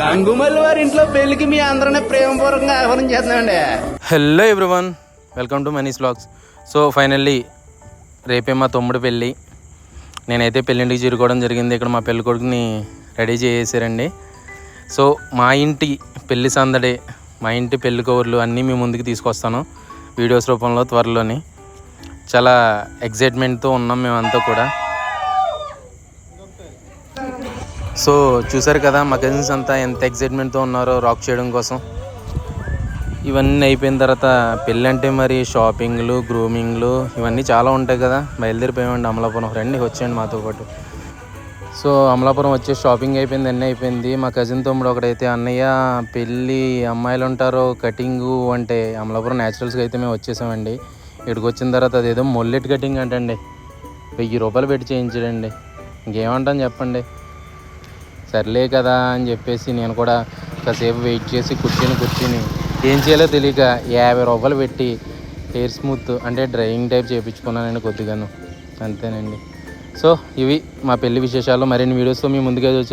గంగుమల్లి వారి ఇంట్లో పెళ్ళికి మీ అందరినీ ప్రేమపూర్వకంగా ఆహ్వానం చేస్తున్నామండి hello everyone welcome to Mani's blogs so finally రేపే మా తమ్ముడు పెళ్ళి. నేనైతే పెళ్ళింటికి చేరుకోవడం జరిగింది. ఇక్కడ మా పెళ్ళి కొడుకుని రెడీ చేసేసారండి. సో మా ఇంటి పెళ్ళి సందడి మా ఇంటి పెళ్ళి కవర్లు అన్నీ మీ ముందుకు తీసుకొస్తాను. వీడియోస్ రూపంలో త్వరలోని. చాలా ఎగ్జైట్మెంట్తో ఉన్నాం మేమంతా కూడా. సో చూసారు కదా మా కజిన్స్ అంతా ఎంత ఎగ్జైట్మెంట్తో ఉన్నారో రాక్ చేయడం కోసం. ఇవన్నీ అయిపోయిన తర్వాత పెళ్ళి అంటే మరి షాపింగ్లు గ్రూమింగ్లు ఇవన్నీ చాలా ఉంటాయి కదా. బయలుదేరిపోయామండి అమలాపురం. రండి వచ్చేయండి మాతో పాటు. సో అమలాపురం వచ్చే షాపింగ్ అయిపోయింది అన్నీ అయిపోయింది. మా కజిన్ తమ్ముడు ఒకడైతే అన్నయ్య పెళ్ళి అమ్మాయిలు ఉంటారో కటింగు అంటే అమలాపురం న్యాచురల్స్గా అయితే మేము వచ్చేసామండి. ఇక్కడికి వచ్చిన తర్వాత అదేదో మొల్లెట్ కటింగ్ అంటండి. వెయ్యి రూపాయలు పెట్టి చేయించడండి. ఇంకేమంటాను చెప్పండి. సర్లే కదా అని చెప్పేసి నేను కూడా కాసేపు వెయిట్ చేసి కూర్చొని కూర్చొని ఏం చేయాలో తెలియక యాభై రూపాయలు పెట్టి హెయిర్ స్మూత్ అంటే డ్రైయింగ్ టైప్ చేయించుకున్నానండి కొద్దిగాను. అంతేనండి. సో ఇవి మా పెళ్ళి విశేషాలు. మరిన్ని వీడియోస్తో మీ ముందుగా వచ్చారు